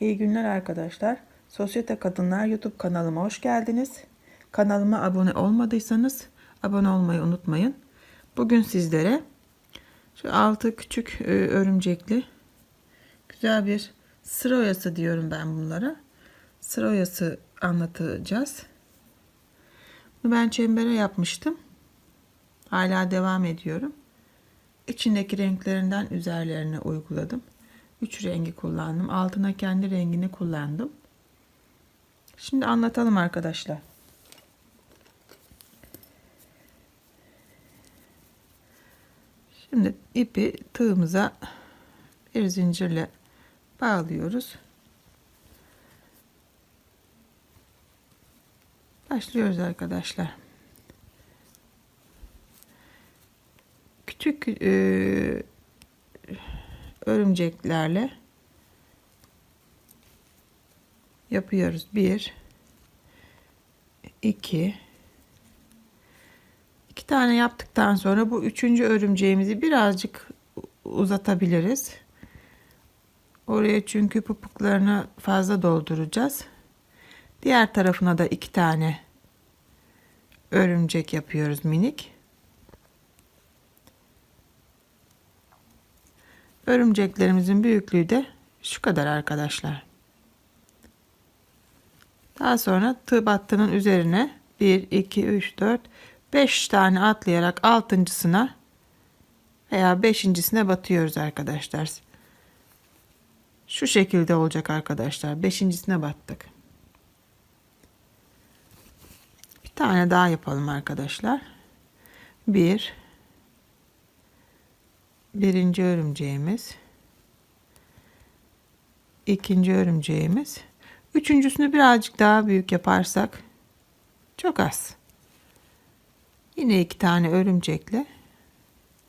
İyi günler arkadaşlar. Sosyete Kadınlar YouTube kanalıma hoş geldiniz. Kanalıma abone olmadıysanız abone olmayı unutmayın. Bugün sizlere şu altı küçük e, örümcekli güzel bir sıra oyası diyorum ben bunlara. Sıra oyası anlatacağız. Bunu ben çembere yapmıştım. Hala devam ediyorum. İçindeki renklerinden üzerlerine uyguladım. 3 rengi kullandım. Altına kendi rengini kullandım. Şimdi anlatalım arkadaşlar. Şimdi ipi tığımıza bir zincirle bağlıyoruz. Başlıyoruz arkadaşlar. Küçük e, örümceklerle yapıyoruz. Bir, iki, iki tane yaptıktan sonra bu üçüncü örümceğimizi birazcık uzatabiliriz. Oraya çünkü pupuklarını fazla dolduracağız. Diğer tarafına da iki tane örümcek yapıyoruz minik. Örümceklerimizin büyüklüğü de şu kadar arkadaşlar. Daha sonra tığ battının üzerine 1, 2, 3, 4, 5 tane atlayarak altıncısına veya beşincisine batıyoruz arkadaşlar. Şu şekilde olacak arkadaşlar. Beşincisine battık. Bir tane daha yapalım arkadaşlar. Bir, birinci örümceğimiz. İkinci örümceğimiz. Üçüncüsünü birazcık daha büyük yaparsak çok az. Yine iki tane örümcekle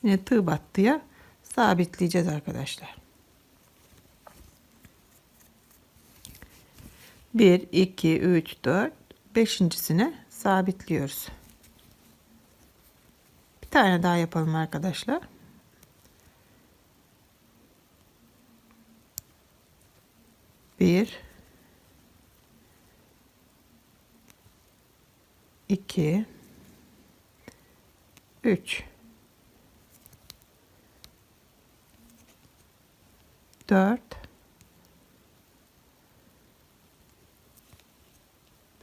yine tığ battıya sabitleyeceğiz arkadaşlar. 1 2 3 4 beşincisine sabitliyoruz. Bir tane daha yapalım arkadaşlar bir. İki. Üç. Dört.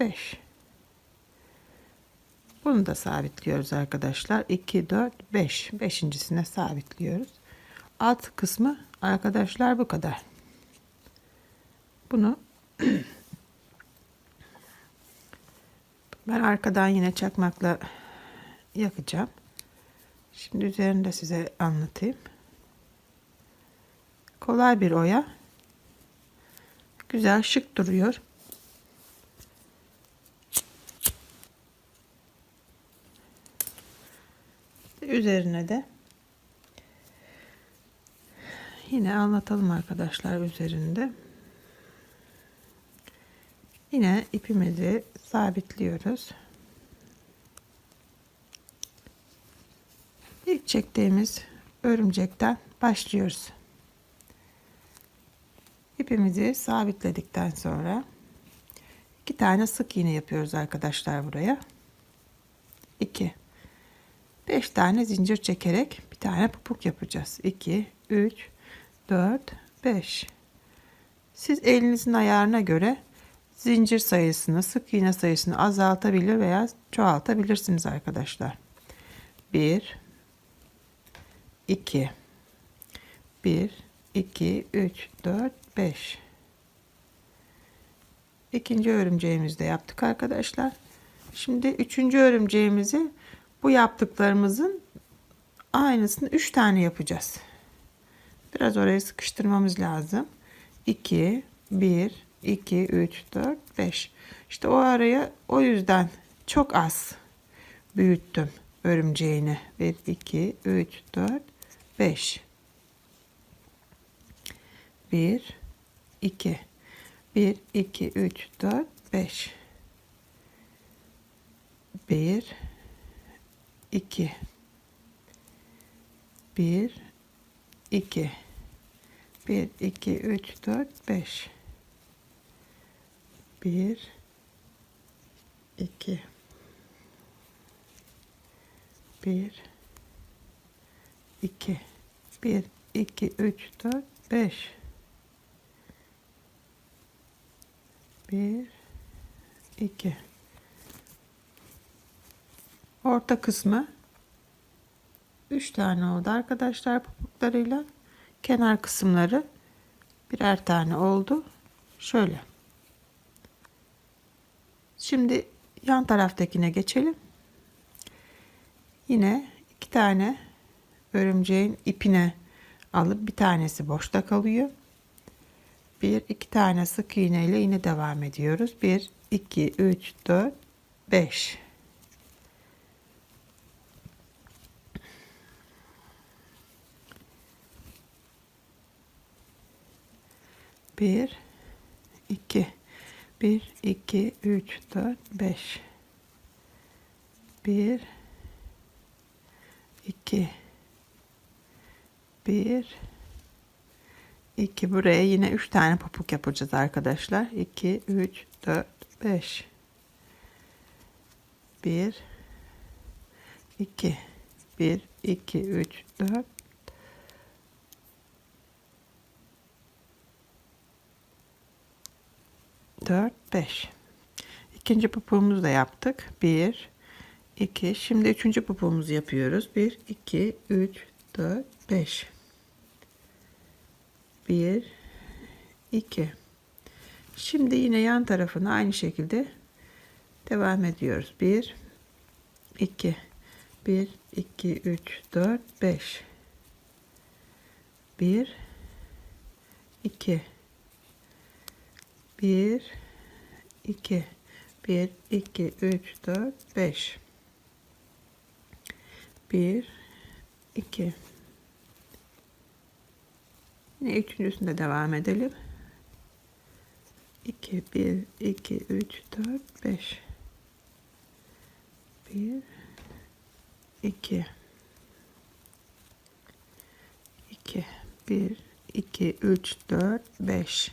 Beş. Bunu da sabitliyoruz arkadaşlar. 2 4 5 beşincisine sabitliyoruz. Alt kısmı arkadaşlar bu kadar bunu ben arkadan yine çakmakla yakacağım. Şimdi üzerinde size anlatayım. Kolay bir oya. Güzel şık duruyor. Üzerine de yine anlatalım arkadaşlar üzerinde. Yine ipimizi sabitliyoruz. İlk çektiğimiz örümcekten başlıyoruz. İpimizi sabitledikten sonra iki tane sık iğne yapıyoruz arkadaşlar buraya. 2 5 tane zincir çekerek bir tane pupuk yapacağız. 2 3 4 5 Siz elinizin ayarına göre zincir sayısını, sık iğne sayısını azaltabilir veya çoğaltabilirsiniz arkadaşlar. 1 2 1 2 3 4 5 İkinci örümceğimizi de yaptık arkadaşlar. Şimdi üçüncü örümceğimizi bu yaptıklarımızın aynısını 3 tane yapacağız. Biraz oraya sıkıştırmamız lazım. 2 1 2, 3, 4, 5. İşte o araya o yüzden çok az büyüttüm örümceğini. 1, 2, 3, 4, 5. 1, 2, 1, 2, 3, 4, 5. 1, 2, 1, 2, 1, 2, 3, 4, 5. Bir, iki, bir, iki, bir, iki, üç, dört, beş. Bir, iki. Orta kısmı üç tane oldu arkadaşlar pupuklarıyla. Kenar kısımları birer tane oldu. Şöyle. Şimdi yan taraftakine geçelim. Yine iki tane örümceğin ipine alıp bir tanesi boşta kalıyor. Bir iki tane sık iğne ile yine devam ediyoruz. Bir, iki, üç, dört, beş. Bir, iki, bir, iki, üç, dört, beş. Bir, iki, bir, iki. Buraya yine üç tane popuk yapacağız arkadaşlar. İki, üç, dört, beş. Bir, iki, bir, iki, üç, dört, 4, 5. İkinci pupuğumuzu da yaptık. 1, 2. Şimdi üçüncü pupuğumuzu yapıyoruz. 1, 2, 3, 4, 5. 1, 2. Şimdi yine yan tarafına aynı şekilde devam ediyoruz. 1, 2, 1, 2, 3, 4, 5. 1, 2, 1 2 1 2 3 4 5 1 2 Yine üçüncüsünde devam edelim. 2 1 2 3 4 5 1 2 2 1 2 3 4 5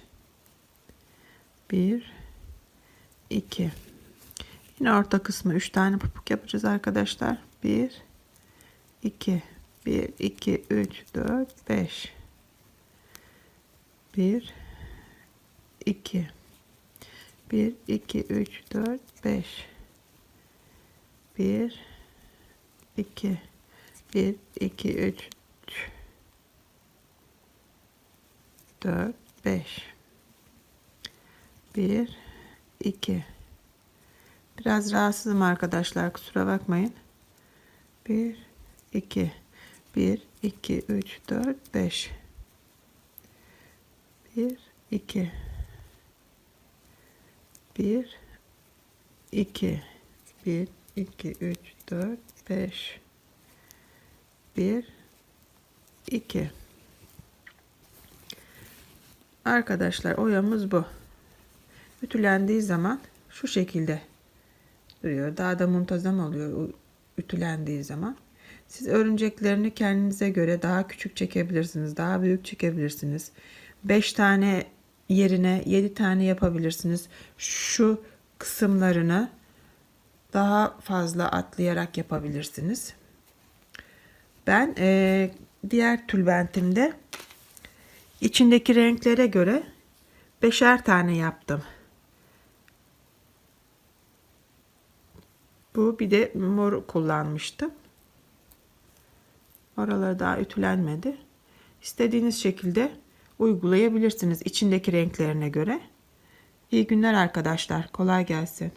1 2 Yine orta kısmı. 3 tane pupuk yapacağız arkadaşlar. 1 2 1 2 3 4 5 1 2 1 2 3 4 5 1 2 1 2 3 4 5 1 2 Biraz rahatsızım arkadaşlar kusura bakmayın. 1 2 1 2 3 4 5 1 2 1 2 1 2 3 4 5 1 2 Arkadaşlar oyamız bu ütülendiği zaman şu şekilde duruyor. Daha da muntazam oluyor ütülendiği zaman. Siz örümceklerini kendinize göre daha küçük çekebilirsiniz. Daha büyük çekebilirsiniz. 5 tane yerine 7 tane yapabilirsiniz. Şu kısımlarını daha fazla atlayarak yapabilirsiniz. Ben e, diğer tülbentimde içindeki renklere göre beşer tane yaptım. Bu bir de mor kullanmıştım. Oraları daha ütülenmedi. İstediğiniz şekilde uygulayabilirsiniz içindeki renklerine göre. İyi günler arkadaşlar. Kolay gelsin.